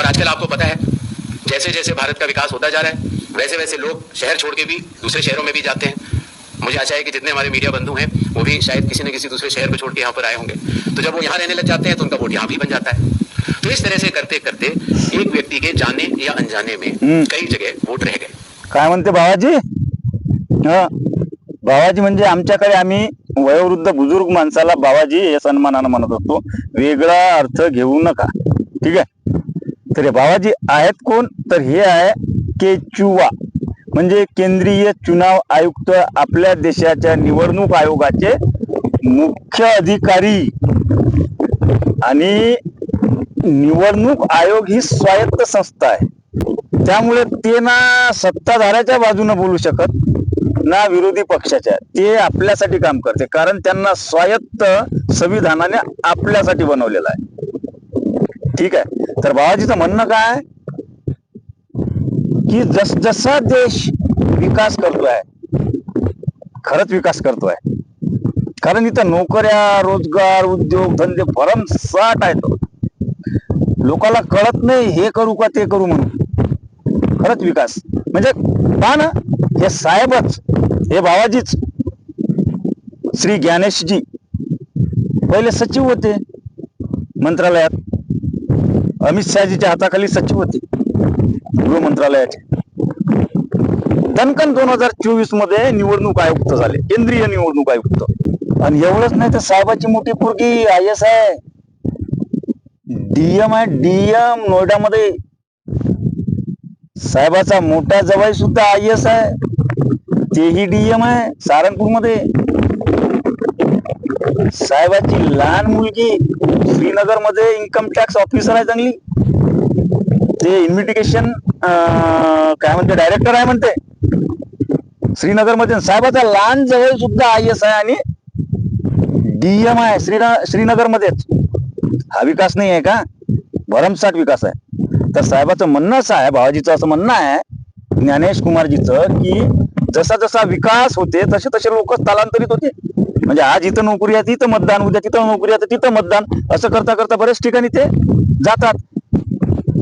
और आजकल आपको पता है जैसे जैसे भारत का विकास होता जा रहा है वैसे वैसे लोग शहर छोड़ के भी दूसरे शहरों में भी जाते हैं। मुझे आशा है कि जितने हमारे मीडिया बंधु हैं वो भी शायद किसी न किसी दूसरे शहर को छोड़ के यहाँ पर आए होंगे। तो जब वो यहाँ रहने लग जाते हैं तो उनका वोट यहाँ भी बन जाता है। तो इस तरह से करते करते एक व्यक्ति के जाने या अनजाने में हम्म. कई जगह वोट रह गए। काय म्हणते हा? भावाजी म्हणजे आमच्याकडे आम्ही वयोवृद्ध बुज़ुर्ग माणसाला बाबाजी हे सन्मानानं म्हणत असतो. वेगळा अर्थ घेऊ नका. ठीक आहे? तर हे बाबाजी आहेत कोण? तर हे आहे केचुवा. म्हणजे केंद्रीय चुनाव आयुक्त आपल्या देशाच्या निवडणूक आयोगाचे मुख्य अधिकारी. आणि निवडणूक आयोग ही स्वायत्त संस्था आहे. त्यामुळे ते ना सत्ताधाऱ्याच्या बाजूने बोलू शकत ना विरोधी पक्षाच्या. ते आपल्यासाठी काम करते. कारण त्यांना स्वायत्त संविधानाने आपल्यासाठी बनवलेलं आहे. ठीक आहे? तर बाबाजीचं म्हणणं काय की जस जसा देश विकास करतोय खरंच विकास करतोय. कारण इथं नोकऱ्या रोजगार उद्योग धंदे भरमसाठ आहेत. लोकांना कळत नाही हे करू का ते करू म्हणून. खरंच विकास. म्हणजे पहा ना हे साहेबच हे बाबाजीच. श्री ज्ञानेशजी पहिले सचिव होते मंत्रालयात. अमित शहाजीच्या हाताखाली सचिव होते. गृह मंत्रालयाचे. दणकन दोन हजार चोवीसमध्ये निवडणूक आयुक्त झाले. केंद्रीय निवडणूक आयुक्त. आणि एवढंच नाही तर साहेबाची मोठी पोरगी आय एस आहे डीएम आहे डीएम नोएडामध्ये. साहेबाचा मोठा जवाई सुद्धा आय एस आहे तेही डीएम आहे सारंगपूरमध्ये साहेबाची लहान मुलगी श्रीनगरमध्ये इन्कम टॅक्स ऑफिसर आहे चांगली ते इन्व्हिटिकेशन काय म्हणते डायरेक्टर आहे म्हणते. श्रीनगरमध्ये साहेबाचा लहान जवळ सुद्धा आय एस आहे आणि डीएम आहे. श्रीनगर मध्येच हा विकास नाही आहे का? भरमसाठ विकास आहे. तर साहेबाचं म्हणणं असं आहे बाबाजीचं असं म्हणणं आहे ज्ञानेश कुमारजीचं की जसा जसा विकास होते तसे तसे लोक स्थलांतरित होते. म्हणजे आज इथं नोकरी आहे तिथं मतदान उद्या तिथं नोकरी आहे तिथं मतदान. असं करता करता बऱ्याच ठिकाणी ते जातात.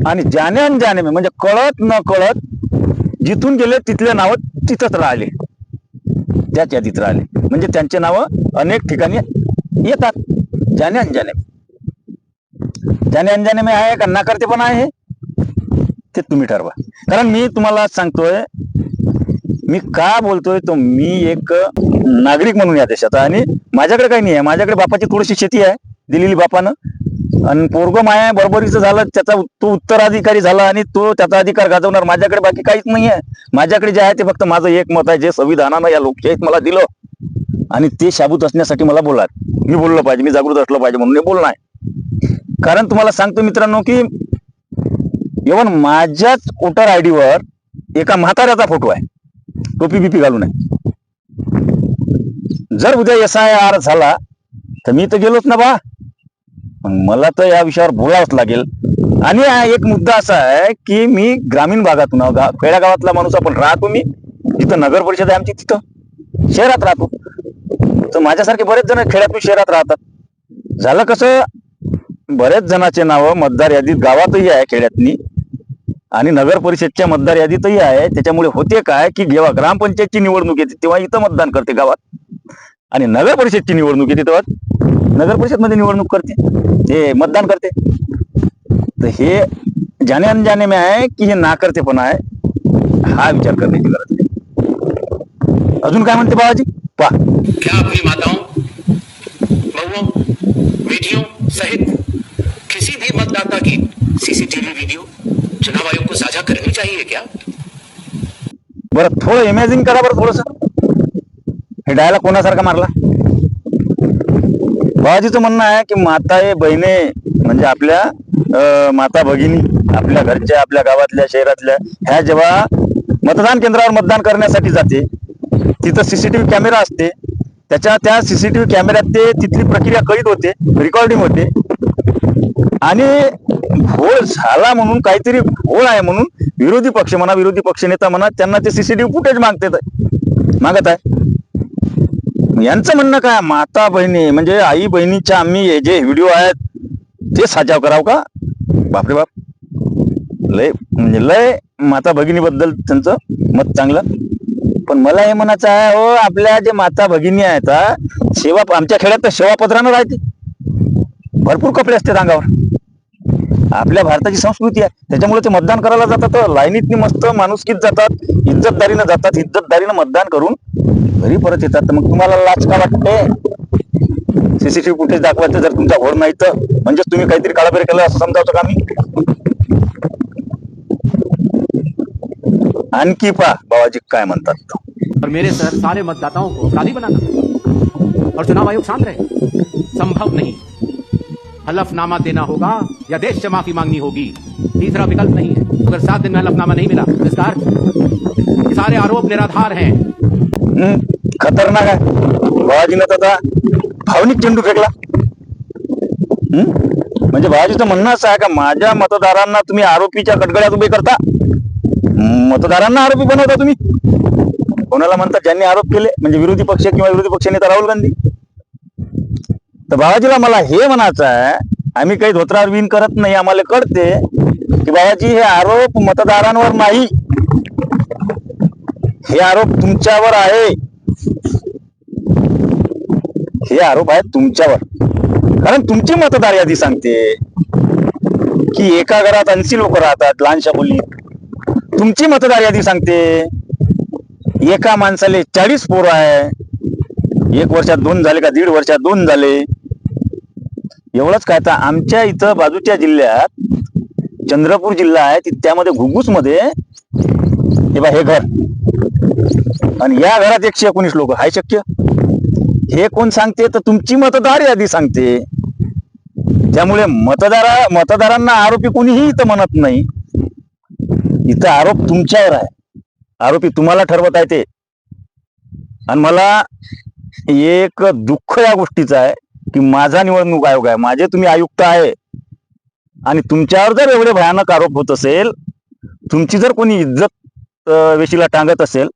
आणि ज्याने आणि ज्याने म्हणजे कळत न कळत जिथून गेले तिथले नावं तिथंच राहिले. त्याच यादीत राहिले. म्हणजे त्यांचे नाव अनेक ठिकाणी येतात. ज्याने अंजाने ज्याने. अंजाने मी आहे का? नाकारते पण आहे. ते तुम्ही ठरवा. कारण मी तुम्हाला सांगतोय मी का बोलतोय तो मी एक नागरिक म्हणून या देशाचा आणि माझ्याकडे काही नाही आहे. माझ्याकडे बापाची थोडीशी शेती आहे दिलेली बापानं. आणि पोरग माया बरोबरीचं झालं त्याचा तो उत्तराधिकारी झाला आणि तो त्याचा अधिकार गाजवणार माझ्याकडे बाकी काहीच नाही आहे. माझ्याकडे जे आहे ते फक्त माझं एक मत आहे जे संविधानानं या लोकशाहीत मला दिलं. आणि ते शाबूत असण्यासाठी मला बोला मी बोललो पाहिजे मी जागृत असलो पाहिजे म्हणून मी बोलणं आहे. कारण तुम्हाला सांगतो मित्रांनो की इव्हन माझ्याच वोटर आयडीवर एका म्हाताऱ्याचा फोटो आहे. टोपी बिपी घालून आहे. जर उद्या एस आय आर झाला तर मी तर गेलोच ना बा. मग मला तर या विषयावर बोलावंच लागेल. आणि एक मुद्दा असा आहे की मी ग्रामीण भागातून गा- खेड्यागावातला माणूस आपण राहतो मी जिथं नगर परिषद आहे आमची तिथं. शहरात राहतो. तर माझ्यासारखे बरेच जण खेड्यातून शहरात राहतात. झालं कसं? बरेच जणांचे नाव मतदार यादीत गावातही आहे खेड्यातनी. आणि नगर परिषदच्या मतदार यादीतही आहे. त्याच्यामुळे होते काय की जेव्हा ग्रामपंचायतची निवडणूक येते तेव्हा इथं मतदान करते गावात. आणि नगर परिषदची निवडणूक येते तेव्हा नगर परिषदमध्ये निवडणूक करते. हे मतदान करते. तर हे जाने अनजाने में आहे की हे नाकर्ते पण आहे हा विचार करण्याची गरज नाही. अजून काय म्हणते बाबाजी? पा क्या अपनी माताओं बेटियों सहित किसी भी मतदाता की सीसीटीवी वीडियो चुनाव आयोग को साझा करनी चाहिए क्या? बरं थोडं इमॅजिन करा बरं थोडस. हे डायलॉग कोणासारखा मारला? बाबाजीचं म्हणणं आहे की माता हे बहिणे म्हणजे आपल्या माता भगिनी आपल्या घरच्या आपल्या गावातल्या शहरातल्या ह्या जेव्हा मतदान केंद्रावर मतदान करण्यासाठी जाते तिथं सीसीटीव्ही कॅमेरा असते. त्याच्या त्या सीसीटीव्ही कॅमेऱ्यात ते तिथली प्रक्रिया करीत होते रेकॉर्डिंग होते. आणि घोळ झाला म्हणून काहीतरी घोळ आहे म्हणून विरोधी पक्ष म्हणा विरोधी पक्ष नेता म्हणा त्यांना ते सीसीटीव्ही फुटेज मागते मागत आहे. यांचं म्हणणं काय? माता बहिणी म्हणजे आई बहिणीच्या आम्ही जे व्हिडिओ आहेत ते साजाव कराव का? बापरे बाप. लय म्हणजे लय माता भगिनीबद्दल त्यांचं मत चांगलं. पण मला हे म्हणायचं आहे हो आपल्या जे माता भगिनी आहेत सेवा आमच्या खेड्यात तर सेवापत्रानं राहते. भरपूर कपडे असते अंगावर. आपल्या भारताची संस्कृती आहे. त्याच्यामुळे ते मतदान करायला जातात. तर लाईनीतनी मस्त माणुसकीत जातात. इज्जतदारीनं जातात. इज्जतदारीनं मतदान करून घरी परत येतात. तर मग तुम्हाला लाच का वाटते? सीसीटीव्ही फुटेज दाखवायचं जर तुमचा होड नाही तर. म्हणजे तुम्ही काहीतरी काळाबेर केलं असं समजावतो का मी? आणखी पा बाबाजी काय म्हणतात. और मेरे सर सारे मतदाताओं को अपराधी बनाना और चुनाव आयोग शांत रहे। संभव नहीं। हलफनामा देना होगा या देश से माफ़ी मांगनी होगी? तीसरा विकल्प नहीं है। अगर सात दिन में हलफनामा नहीं मिला तो इसका सारे आरोप निराधार हैं। हम्म, खतरनाक आहे बाबाजीनं तर आता भावनिक चेंडू फेकला। हम्म? म्हणजे बाबाजीचं म्हणणं असं आहे का माझ्या मतदारांना तुम्ही आरोपीच्या कटगड्यात उभे करता? मतदारांना आरोपी बनवता तुम्ही? कोणाला म्हणतात ज्यांनी आरोप केले म्हणजे विरोधी पक्ष किंवा विरोधी पक्ष नेता राहुल गांधी? तर बाबाजीला मला हे म्हणायचं आहे आम्ही काही धोत्रावर विन करत नाही आम्हाला कळते की बाबाजी हे आरोप मतदारांवर नाही. हे आरोप तुमच्यावर आहे. हे आरोप आहेत तुमच्यावर. कारण तुमची मतदार यादी सांगते की एका घरात ऐंशी लोक राहतात लहानशा बोलीत तुमची मतदार यादी सांगते एका माणसाले चाळीस पोरं आहे. एक वर्षात दोन झाले का दीड वर्षात दोन झाले. एवढंच काय तर आमच्या इथं बाजूच्या जिल्ह्यात चंद्रपूर जिल्हा आहे त्यामध्ये घुगुसमध्ये हे बा हे घर. आणि या घरात एकशे एकोणीस लोक. आहे शक्य? हे कोण सांगते? तर तुमची मतदार यादी सांगते. त्यामुळे मतदारा मतदारांना आरोपी कोणीही इथं म्हणत नाही. इथं आरोप तुमच्यावर आहे. आरोपी तुम्हाला ठरवत आहे ते. आणि मला एक दुःख या गोष्टीचं आहे. की माझा निवडणूक आयोग आहे माझे तुम्ही आयुक्त आहे. आणि तुमच्यावर जर एवढे भयानक आरोप होत असेल तुमची जर कोणी इज्जत वेशीला टांगत असेल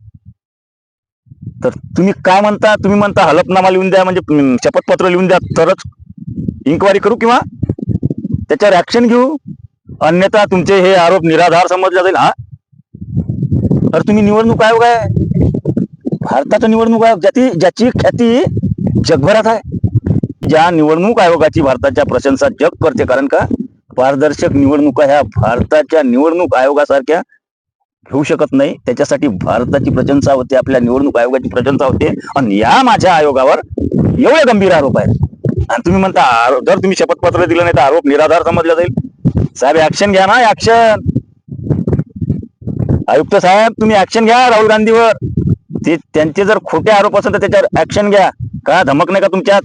तर तुम्ही काय म्हणता? तुम्ही म्हणता हलफनामा लिहून द्या म्हणजे शपथपत्र लिहून द्या तरच इन्क्वायरी करू किंवा त्याच्यावर ऍक्शन घेऊ. अन्यथा तुमचे हे आरोप निराधार समजले जाईल हा? तर तुम्ही निवडणूक आयोग आहे. भारताचा निवडणूक आयोग ज्याची ज्याची ख्याती जगभरात आहे. ज्या निवडणूक आयोगाची भारताच्या प्रशंसा जग करते. कारण का? पारदर्शक निवडणुका ह्या भारताच्या निवडणूक आयोगासारख्या घेऊ शकत नाही. त्याच्यासाठी भारताची प्रशंसा होते आपल्या निवडणूक आयोगाची प्रशंसा होते. आणि या माझ्या आयोगावर एवढे गंभीर आरोप आहेत. आणि तुम्ही म्हणता आरो- जर तुम्ही शपथपत्र दिलं नाही तर आरोप निराधार समजला जाईल. साहेब ऍक्शन घ्या ना ऍक्शन आयुक्त साहेब तुम्ही ऍक्शन घ्या राहुल गांधीवर. ते त्यांचे जर खोटे आरोप असेल तर त्याच्यावर ऍक्शन घ्या. का धमक नाही का तुमच्यात?